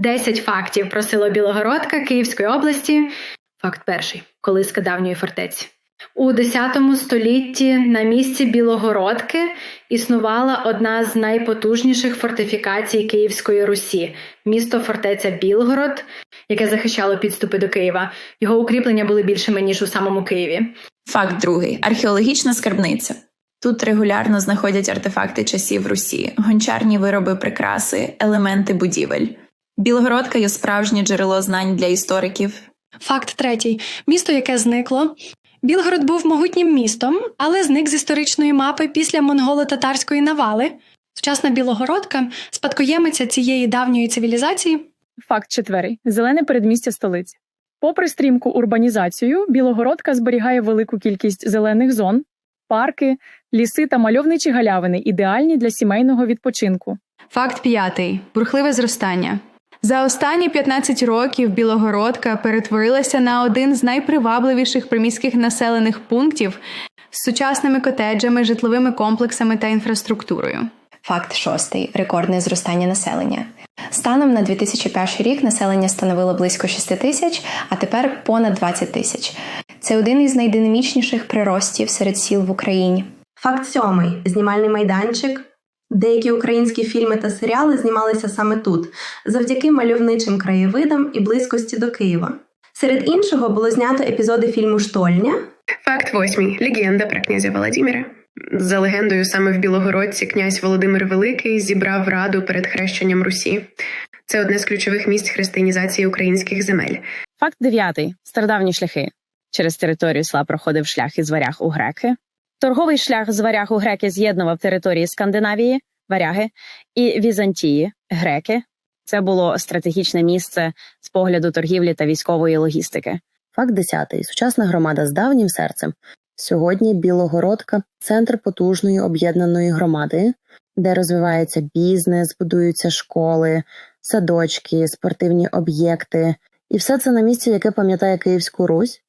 10 фактів про село Білогородка Київської області. Факт перший колиска давньої фортеці. У X столітті на місці Білогородки існувала одна з найпотужніших фортифікацій Київської Русі місто фортеця Білгород, яке захищало підступи до Києва. Його укріплення були більшими ніж у самому Києві. Факт другий археологічна скарбниця. Тут регулярно знаходять артефакти часів Русі, гончарні вироби, прикраси, елементи будівель. Білгородка є справжнє джерело знань для істориків. Факт третій: місто, яке зникло. Білгород був могутнім містом, але зник з історичної мапи після монголо-татарської навали. Сучасна Білогородка спадкоємиця цієї давньої цивілізації. Факт четвертий. Зелене передмістя столиці. Попри стрімку урбанізацію, Білогородка зберігає велику кількість зелених зон, парки, ліси та мальовничі галявини, ідеальні для сімейного відпочинку. Факт п'ятий бурхливе зростання. За останні 15 років Білогородка перетворилася на один з найпривабливіших приміських населених пунктів з сучасними котеджами, житловими комплексами та інфраструктурою. Факт шостий рекордне зростання населення. Станом на 2001 рік населення становило близько 6 тисяч, а тепер понад 20 тисяч. Це один із найдинамічніших приростів серед сіл в Україні. Факт сьомий знімальний майданчик. Деякі українські фільми та серіали знімалися саме тут, завдяки мальовничим краєвидам і близькості до Києва. Серед іншого було знято епізоди фільму Штольня. Факт восьмий. Легенда про князя Володимира. За легендою, саме в Білогородці князь Володимир Великий зібрав раду перед хрещенням Русі. Це одне з ключових місць християнізації українських земель. Факт дев'ятий стародавні шляхи. Через територію села проходив шлях із варяг у греки. Торговий шлях з варяг у греки з'єднував території Скандинавії, варяги і Візантії, греки. Це було стратегічне місце з погляду торгівлі та військової логістики. Факт 10. Сучасна громада з давнім серцем. Сьогодні Білогородка центр потужної об'єднаної громади, де розвивається бізнес, будуються школи, садочки, спортивні об'єкти. І все це на місці, яке пам'ятає Київську Русь,